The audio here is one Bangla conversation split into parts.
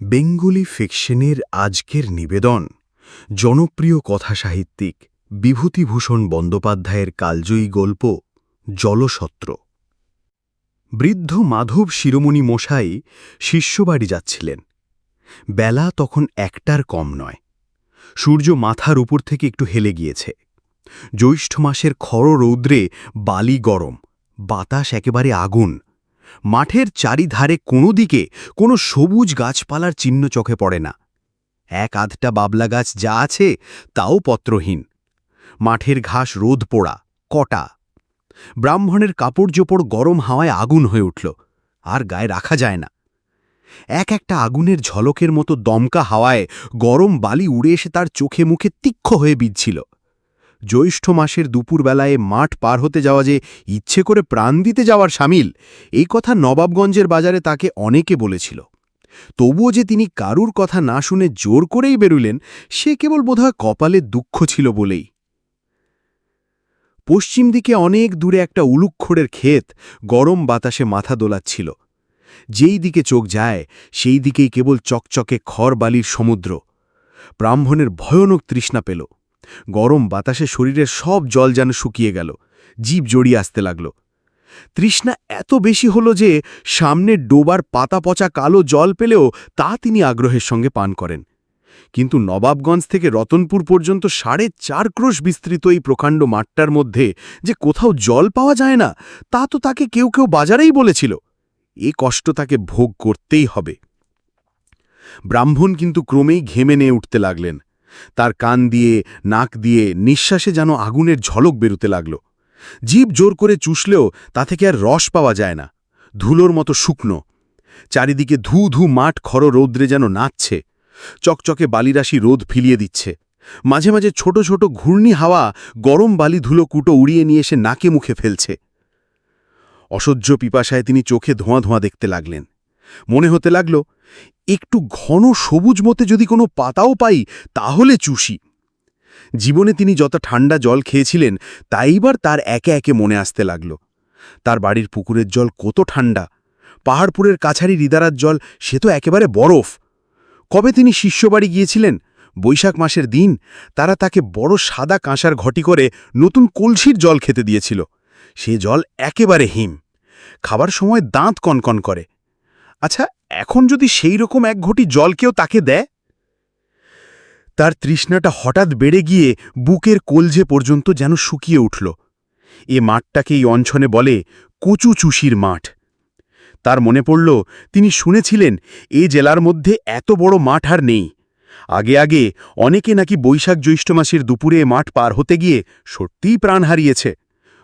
বেঙ্গলি ফিকশনের আজকের নিবেদন। জনপ্রিয় কথাসাহিত্যিক বিভূতিভূষণ বন্দ্যোপাধ্যায়ের কালজয়ী গল্প, জলসত্র। বৃদ্ধ মাধব শিরোমণি মশাই শিষ্যবাড়ি যাচ্ছিলেন। বেলা তখন একটার কম নয়। সূর্য মাথার উপর থেকে একটু হেলে গিয়েছে। জ্যৈষ্ঠ মাসের খড় রৌদ্রে বালি গরম, বাতাস একেবারে আগুন মাঠের চারিধারে কোনো দিকে কোনো সবুজ গাছপালার চিহ্ন চোখে পড়ে না। এক আধটা বাবলা গাছ যা আছে তাও পত্রহীন। মাঠের ঘাস রোদ পোড়া, কটা। ব্রাহ্মণের কাপড় জোপড় গরম হাওয়ায় আগুন হয়ে উঠল, আর গায়ে রাখা যায় না। এক একটা আগুনের ঝলকের মতো দমকা হাওয়ায় গরম বালি উড়ে এসে তার চোখে মুখে তীক্ষ্ণ হয়ে বিচ্ছিল জ্যৈষ্ঠ মাসের দুপুরবেলায় মাঠ পার হতে যাওয়া যে ইচ্ছে করে প্রাণ দিতে যাওয়ার সামিল, এই কথা নবাবগঞ্জের বাজারে তাকে অনেকে বলেছিল। তবুও যে তিনি কারুর কথা না শুনে জোর করেই বেরুলেন, সে কেবল বোধহয় কপালে দুঃখ ছিল বলেই। পশ্চিম দিকে অনেক দূরে একটা উলুক্ষড়ের ক্ষেত গরম বাতাসে মাথা দোলাচ্ছিল। যেই দিকে চোখ যায়, সেই দিকেই কেবল চকচকে খড় বালির সমুদ্র। ব্রাহ্মণের ভয়ানক তৃষ্ণা পেল। গরম বাতাসে শরীরের সব জল যেন শুকিয়ে গেল, জীব জড়িয়ে আসতে লাগল। তৃষ্ণা এত বেশি হলো যে সামনে ডোবার পাতা পচা কালো জল পেলেও তা তিনি আগ্রহের সঙ্গে পান করেন। কিন্তু নবাবগঞ্জ থেকে রতনপুর পর্যন্ত সাড়ে চার ক্রোশ বিস্তৃত এই প্রকাণ্ড মাঠটার মধ্যে যে কোথাও জল পাওয়া যায় না, তা তো তাকে কেউ কেউ বাজারেই বলেছিল। এ কষ্ট তাকে ভোগ করতেই হবে। ব্রাহ্মণ কিন্তু ক্রমেই ঘেমে নিয়ে উঠতে লাগলেন। তার কান দিয়ে, নাক দিয়ে নিঃশ্বাসে যেন আগুনের ঝলক বেরোতে লাগল। জীব জোর করে চুষলেও তা থেকে আর রস পাওয়া যায় না। ধুলোর মতো শুকনো। চারিদিকে ধু ধু মাঠ খর রৌদ্রে যেন নাচছে। চকচকে বালিরাশি রোদ ফিলিয়ে দিচ্ছে। মাঝে মাঝে ছোট ছোট ঘূর্ণি হাওয়া গরম বালি ধুলো কুটো উড়িয়ে নিয়ে এসে নাকে মুখে ফেলছে। অসহ্য পিপাসায় তিনি চোখে ধোঁয়া ধোঁয়া দেখতে লাগলেন। মনে হতে লাগল একটু ঘন সবুজ মতে যদি কোনো পাতাও পাই, তাহলে চুষি। জীবনে তিনি যত ঠান্ডা জল খেয়েছিলেন তাইবার তার একে একে মনে আসতে লাগল। তার বাড়ির পুকুরের জল কত ঠান্ডা পাহাড়পুরের কাছারি রিদারার জল, সে তো একেবারে বরফ। কবে তিনি শিষ্যবাড়ি গিয়েছিলেন? বৈশাখ মাসের দিন, তারা তাকে বড় সাদা কাঁসার ঘটি করে নতুন কলসির জল খেতে দিয়েছিল। সে জল একেবারে হিম। খাবার সময় দাঁত কনকন করে। আচ্ছা এখন যদি সেই রকম এক ঘটি জল কেউ তাকে দেয়? তার তৃষ্ণাটা হঠাৎ বেড়ে গিয়ে বুকের কলজে পর্যন্ত যেন শুকিয়ে উঠল। এ মাঠটাকে এই অঞ্ছনে বলে কচু চুষির মাঠ। তার মনে পড়ল, তিনি শুনেছিলেন, এ জেলার মধ্যে এত বড় মাঠ আর নেই। আগে আগে অনেকে নাকি বৈশাখ জ্যৈষ্ঠ মাসের দুপুরে মাঠ পার হতে গিয়ে সত্যিই প্রাণ হারিয়েছে।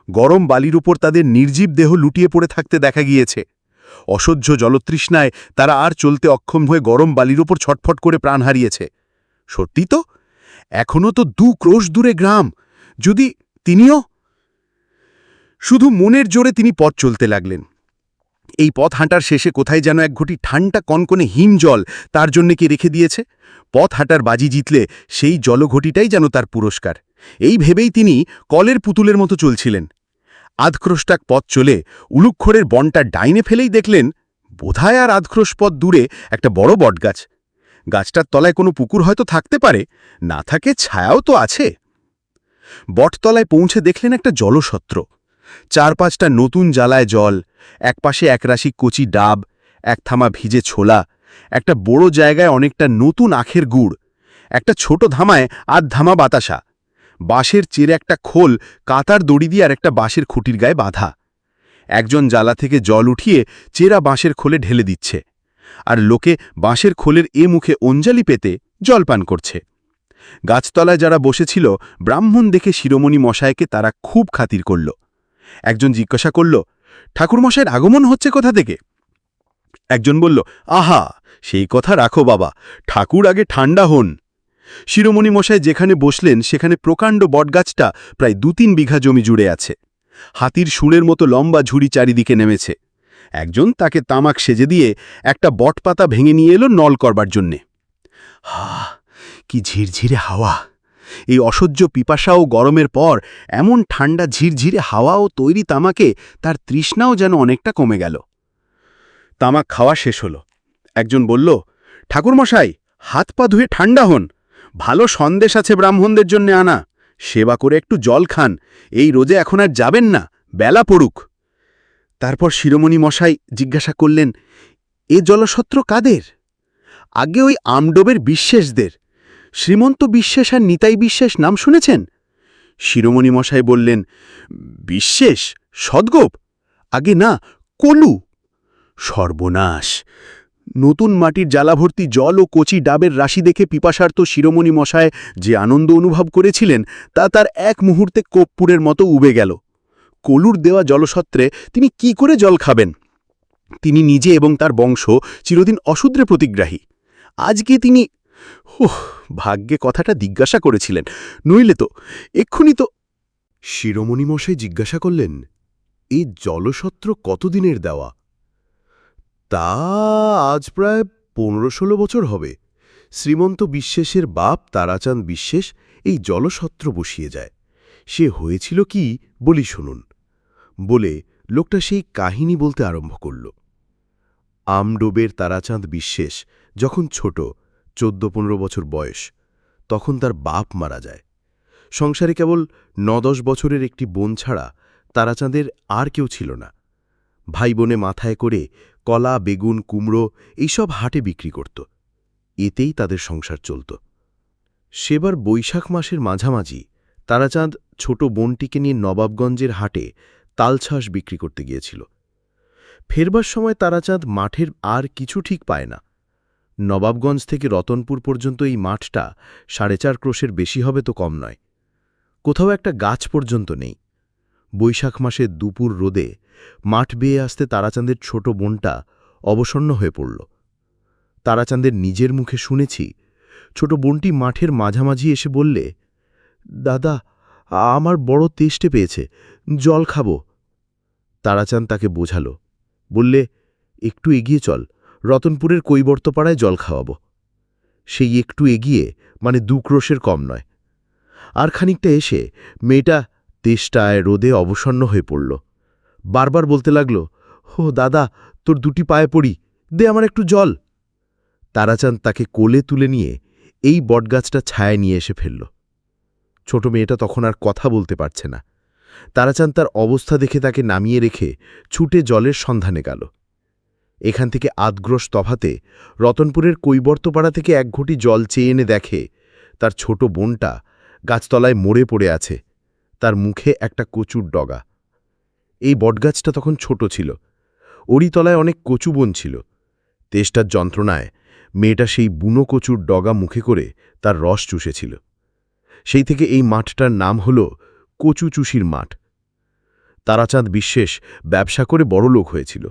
গরম বালির উপর তাদের নির্জীব দেহ লুটিয়ে পড়ে থাকতে দেখা গিয়েছে। অসহ্য জলতৃষ্ণায় তারা আর চলতে অক্ষম হয়ে গরম বালির উপর ছটফট করে প্রাণ হারিয়েছে। সত্যি তো? এখনও তো দু ক্রোশ দূরে গ্রাম। যদি তিনিও? শুধু মনের জোরে তিনি পথ চলতে লাগলেন। এই পথ হাঁটার শেষে কোথায় যেন এক ঘটি ঠান্ডা কনকনে হিম জল তার জন্য কি রেখে দিয়েছে? পথ হাঁটার বাজি জিতলে সেই জলঘটিটাই যেন তার পুরস্কার। এই ভেবেই তিনি কলের পুতুলের মতো চলছিলেন। আধক্রোশটাক পথ চলে উলুক্ষরের বনটা ডাইনে ফেলেই দেখলেন বোধায় আর আধক্রোশ পথ দূরে একটা বড় বটগাছ। গাছটার তলায় কোনো পুকুর হয়তো থাকতে পারে, না থাকে ছায়াও তো আছে। বটতলায় পৌঁছে দেখলেন একটা জলসত্র। চার পাঁচটা নতুন জ্বালায় জল, একপাশে একরাশি কচি ডাব, এক থামা ভিজে ছোলা, একটা বড় জায়গায় অনেকটা নতুন আখের গুড়, একটা ছোট ধামায় আধ ধামা বাতাসা। বাঁশের চেরে একটা খোল, কাতার দড়ি দিয়ে আর একটা বাঁশের খুঁটির গায়ে বাঁধা। একজন জ্বালা থেকে জল উঠিয়ে চেরা বাঁশের খোলে ঢেলে দিচ্ছে। আর লোকে বাঁশের খোলের এ মুখে অঞ্জালি পেতে জলপান করছে। গাছতলায় যারা বসেছিল, ব্রাহ্মণ দেখে শিরোমণি মশায়কে তারা খুব খাতির করল। একজন জিজ্ঞাসা করল, ঠাকুরমশাইয়ের আগমন হচ্ছে কোথা থেকে? একজন বলল, আহা, সেই কথা রাখো বাবা, ঠাকুর আগে ঠান্ডা হন। শিরোমণি মশাই যেখানে বসলেন, সেখানে প্রকাণ্ড বটগাছটা প্রায় দু তিন বিঘা জমি জুড়ে আছে। হাতির সুরের মতো লম্বা ঝুড়ি চারিদিকে নেমেছে। একজন তাকে তামাক সেজে দিয়ে একটা বটপাতা ভেঙে নিয়ে এলো নল করবার জন্যে। হা, কি ঝিরঝিরে হাওয়া। এই অসহ্য পিপাসা ও গরমের পর এমন ঠান্ডা ঝিরঝিরে হাওয়া ও তৈরি তামাকে তার তৃষ্ণাও যেন অনেকটা কমে গেল। তামাক খাওয়া শেষ হলো। একজন বলল, ঠাকুরমশাই, হাত পা ধুয়ে ঠান্ডা হন। ভালো সন্দেশ আছে ব্রাহ্মণদের জন্য আনা। সেবা করে একটু জল খান। এই রোজে এখন আর যাবেন না, বেলা পড়ুক। তারপর শিরোমণি মশাই জিজ্ঞাসা করলেন, এ জলসত্র কাদের? আগে ওই আমডোবের বিশ্বাসদের। শ্রীমন্ত বিশ্বাস আর নিতাই বিশ্বাস নাম শুনেছেন? শিরোমণি মশাই বললেন, বিশ্বাস? সদ্গোপ? আগে না, কলু? সর্বনাশ! নতুন মাটির জ্বালাভর্তি জল ও কচি ডাবের রাশি দেখে পিপাসার্থ শিরোমণি মশায় যে আনন্দ অনুভব করেছিলেন, তা তার এক মুহূর্তে কোপপুরের মতো উবে গেল। কলুর দেওয়া জলসত্রে তিনি কি করে জল খাবেন? তিনি নিজে এবং তার বংশ চিরদিন অশূদ্রে প্রতিগ্রাহী। আজকে তিনি ওহ ভাগ্যে কথাটা জিজ্ঞাসা করেছিলেন। নইলে তো, এক্ষুনি তো শিরোমণি মশাই জিজ্ঞাসা করলেন এই জলসত্র কতদিনের দেওয়া? তা আজ প্রায় পনেরো ষোলো বছর হবে। শ্রীমন্ত বিশ্বাসের বাপ তারাচাঁদ বিশ্বাস এই জলসত্র বসিয়ে যায়। সে হয়েছিল কি বলি শুনুন। বলে লোকটা সেই কাহিনী বলতে আরম্ভ করল। আমডোবের তারাচাঁদ বিশ্বাস যখন ছোট চোদ্দ পনেরো বছর বয়স, তখন তার বাপ মারা যায়। সংসারে কেবল ন দশ বছরের একটি বোন ছাড়া তারাচাঁদের আর কেউ ছিল না। ভাই বোনে মাথায় করে কলা, বেগুন, কুমড়ো এইসব হাটে বিক্রি করত। এতেই তাদের সংসার চলত। সেবার বৈশাখ মাসের মাঝামাঝি তারাচাঁদ ছোট বোনটিকে নিয়ে নবাবগঞ্জের হাটে তালছাস বিক্রি করতে গিয়েছিল। ফেরবার সময় তারাচাঁদ মাঠের আর কিছু ঠিক পায় না। নবাবগঞ্জ থেকে রতনপুর পর্যন্ত এই মাঠটা সাড়ে চার ক্রোশের বেশি হবে তো কম নয়। কোথাও একটা গাছ পর্যন্ত নেই। বৈশাখ মাসের দুপুর রোদে মাঠ বেয়ে আসতে তারাচাঁদের ছোট বোনটা অবসন্ন হয়ে পড়ল। তারাচাঁদের নিজের মুখে শুনেছি ছোট বোনটি মাঠের মাঝামাঝি এসে বললে, দাদা, আমার বড় তেষ্টে পেয়েছে, জল খাব। তারাচাঁদ তাকে বোঝাল, বললে, একটু এগিয়ে চল, রতনপুরের কৈবর্তপাড়ায় জল খাওয়াব। সেই একটু এগিয়ে মানে দুক্রোশের কম নয়। আর খানিকটা এসে মেয়েটা তেষ্টায় রোদে অবসন্ন হয়ে পড়ল। বারবার বলতে লাগল হো দাদা, তোর দুটি পায়ে পড়ি, দে আমার একটু জল। তারাচাঁদ তাকে কোলে তুলে নিয়ে এই বটগাছটা ছায়া নিয়ে এসে ফেলল। ছোট মেয়েটা তখন আর কথা বলতে পারছে না। তারাচাঁদ তার অবস্থা দেখে তাকে নামিয়ে রেখে ছুটে জলের সন্ধানে গেল। এখান থেকে আদগ্রস তফাতে রতনপুরের কৈবর্তপাড়া থেকে এক ঘটি জল চেয়ে এনে দেখে তার ছোট বোনটা গাছতলায় মরে পড়ে আছে। তার মুখে একটা কচুর ডগা। এই বটগাছটা তখন ছোট ছিল। ওরই তলায় অনেক কচু বন ছিল। তেষ্টার যন্ত্রণায় মেয়েটা সেই বুনো কচুর ডগা মুখে করে তার রস চুষেছিল। সেই থেকে এই মাঠটার নাম হল কচু চুষির মাঠ। তারাচাঁদ বিশ্বেষ ব্যবসা করে বড় লোক হয়েছিল।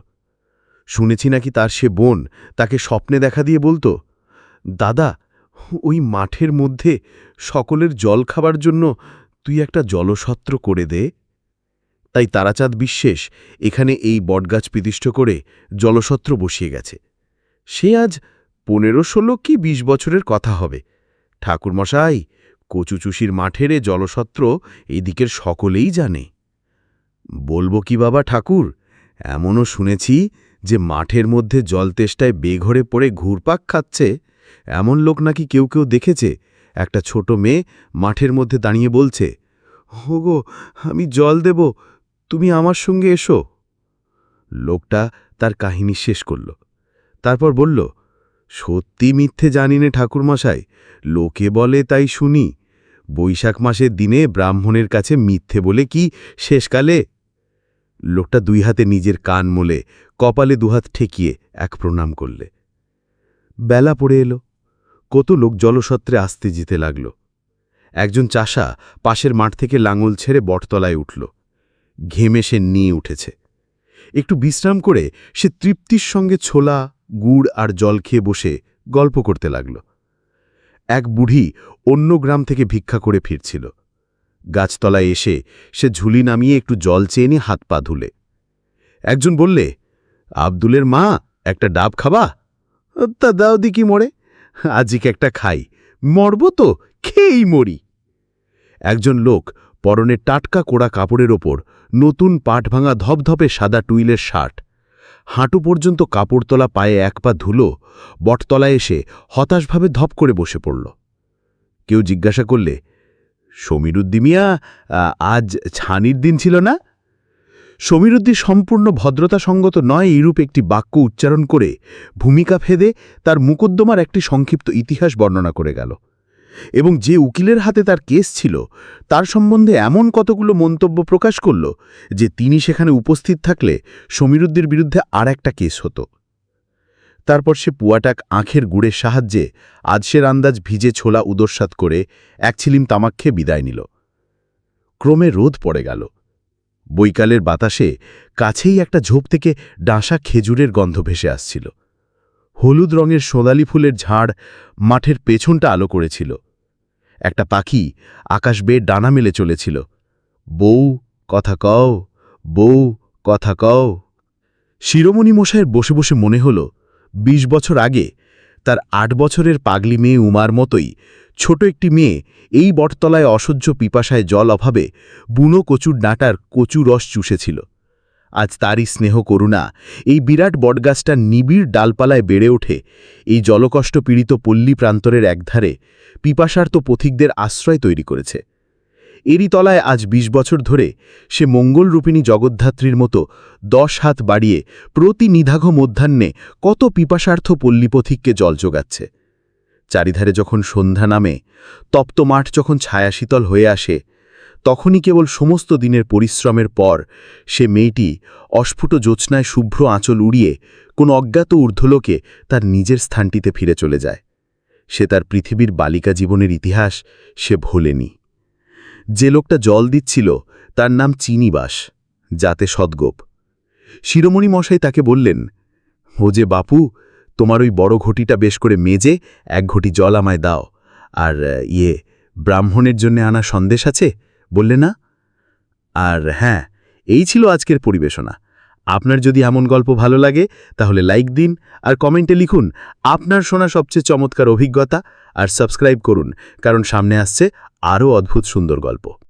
শুনেছি নাকি তার সে বোন তাকে স্বপ্নে দেখা দিয়ে বলতো, দাদা, ওই মাঠের মধ্যে সকলের জল খাবার জন্য তুই একটা জলসত্র করে দে। তাই তারাচাঁদ বিশ্বেষ এখানে এই বটগাছ প্রতিষ্ঠ করে জলসত্র বসিয়ে গেছে। সে আজ পনেরো, ষোলো কি বিশ বছরের কথা হবে। ঠাকুরমশাই কচুচুষির মাঠের এ জলসত্র এদিকের সকলেই জানে। বলব কি বাবা ঠাকুর, এমনও শুনেছি যে মাঠের মধ্যে জলতেষ্টায় বেঘরে পড়ে ঘুরপাক খাচ্ছে। এমন লোক নাকি কেউ কেউ দেখেছে একটা ছোট মেয়ে মাঠের মধ্যে দাঁড়িয়ে বলছে হোগো আমি জল দেব, তুমি আমার সঙ্গে এসো। লোকটা তার কাহিনী শেষ করল। তারপর বলল, সত্যি মিথ্যে জানি নে ঠাকুরমশাই, লোকে বলে তাই শুনি। বৈশাখ মাসের দিনে ব্রাহ্মণের কাছে মিথ্যে বলে কি শেষকালে? লোকটা দুই হাতে নিজের কান মোলে, কপালে দুহাত ঠেকিয়ে এক প্রণাম করলে। বেলা পড়ে এলো। কত লোক জলসত্রে আসতে জিতে লাগল। একজন চাষা পাশের মাঠ থেকে লাঙল ছেড়ে বটতলায় উঠল। ঘেমে সে নিয়ে উঠেছে। একটু বিশ্রাম করে সে তৃপ্তির সঙ্গে ছোলা, গুড় আর জল খেয়ে বসে গল্প করতে লাগল। এক বুড়ি অন্য গ্রাম থেকে ভিক্ষা করে ফিরছিল। গাছতলায় এসে সে ঝুলি নামিয়ে একটু জল চেয়ে নিয়ে হাত পা ধুলে। একজন বললে, আব্দুলের মা, একটা ডাব খাবা? তা দাও দিকি মরে। আজিকে একটা খাই। মরব তো খেয়েই মরি। একজন লোক পরনে টাটকা কোড়া কাপড়ের ওপর নতুন পাট ভাঙা ধপধপে সাদা টুইলের শার্ট। হাঁটু পর্যন্ত কাপড়তলা পায়ে এক পা ধুলো বটতলায় এসে হতাশভাবে ধপ করে বসে পড়ল। কেউ জিজ্ঞাসা করলে সমীরুদ্দি মিয়া আ, আজ ছানির দিন ছিল না? সমীরুদ্দি সম্পূর্ণ ভদ্রতা সঙ্গত নয় এইরূপ একটি বাক্য উচ্চারণ করে ভূমিকা ফেদে তার মুকদ্দমার একটি সংক্ষিপ্ত ইতিহাস বর্ণনা করে গেল। এবং যে উকিলের হাতে তার কেস ছিল, তার সম্বন্ধে এমন কতগুলো মন্তব্য প্রকাশ করল যে তিনি সেখানে উপস্থিত থাকলে সমীরুদ্দির বিরুদ্ধে আর একটা কেস হতো। তারপর সে পুয়াটাক আঁখের গুড়ের সাহায্যে আজসের আন্দাজ ভিজে ছোলা উদরসাত করে এক ছিলিম তামাক খেয়ে বিদায় নিল। ক্রমে রোদ পড়ে গেল। বৈকালের বাতাসে কাছেই একটা ঝোপ থেকে ডাঁসা খেজুরের গন্ধ ভেসে আসছিল। হলুদ রঙের সোনালি ফুলের ঝাড় মাঠের পেছনটা আলো করেছিল। একটা পাখি আকাশ বেয়ে ডানা মেলে চলেছিল। বউ, কথা কও, বউ, কথা কও। শিরোমণি মশায়ের বসে বসে মনে হল ২০ বছর আগে তার আট বছরের পাগলি মেয়ে উমার মতোই ছোট একটি মেয়ে এই বটতলায় অসহ্য পিপাসায় জল অভাবে বুনো কচুর ডাঁটার কচু রস চুষেছিল। আজ তারই স্নেহ করুণা এই বিরাট বটগাছটার নিবিড় ডালপালায় বেড়ে ওঠে। এই জলকষ্ট পীড়িত পল্লী প্রান্তরের একধারে পিপাসার্ত পথিকদের আশ্রয় তৈরি করেছে। এরই তলায় আজ ২০ বছর ধরে সে মঙ্গলরূপিণী জগদ্ধাত্রীর মতো দশ হাত বাড়িয়ে প্রতি নিধাঘ মধ্যাহ্নে কত পিপাসার্থ পল্লীপথিককে জল যোগাচ্ছে। চারিধারে যখন সন্ধ্যা নামে, তপ্ত মাঠ যখন ছায়াশীতল হয়ে আসে, তখনই কেবল সমস্ত দিনের পরিশ্রমের পর সে মেয়েটি অস্ফুট জ্যোৎস্নায় শুভ্র আঁচল উড়িয়ে কোন অজ্ঞাত ঊর্ধ্বলোকে তার নিজের স্থানটিতে ফিরে চলে যায়। সে তার পৃথিবীর বালিকা জীবনের ইতিহাস সে ভোলেনি। যে লোকটা জল দিচ্ছিল, তার নাম চিনিবাস, যাতে সদ্গোপ। শিরোমণি মশাই তাকে বললেন, ও যে বাপু, তোমার ওই বড় ঘটিটা বেশ করে মেজে এক ঘটি জল আমায় দাও, আর ইয়ে ব্রাহ্মণের জন্য আনা সন্দেশ আছে? বললে না। আর হ্যাঁ এই ছিল আজকের পরিবেশনা। আপনার যদি এমন গল্প ভালো লাগে, তাহলে লাইক দিন আর কমেন্টে লিখুন আপনার শোনা সবচেয়ে চমৎকার অভিজ্ঞতা আর সাবস্ক্রাইব করুন, কারণ সামনে আসছে আরও অদ্ভুত সুন্দর গল্প।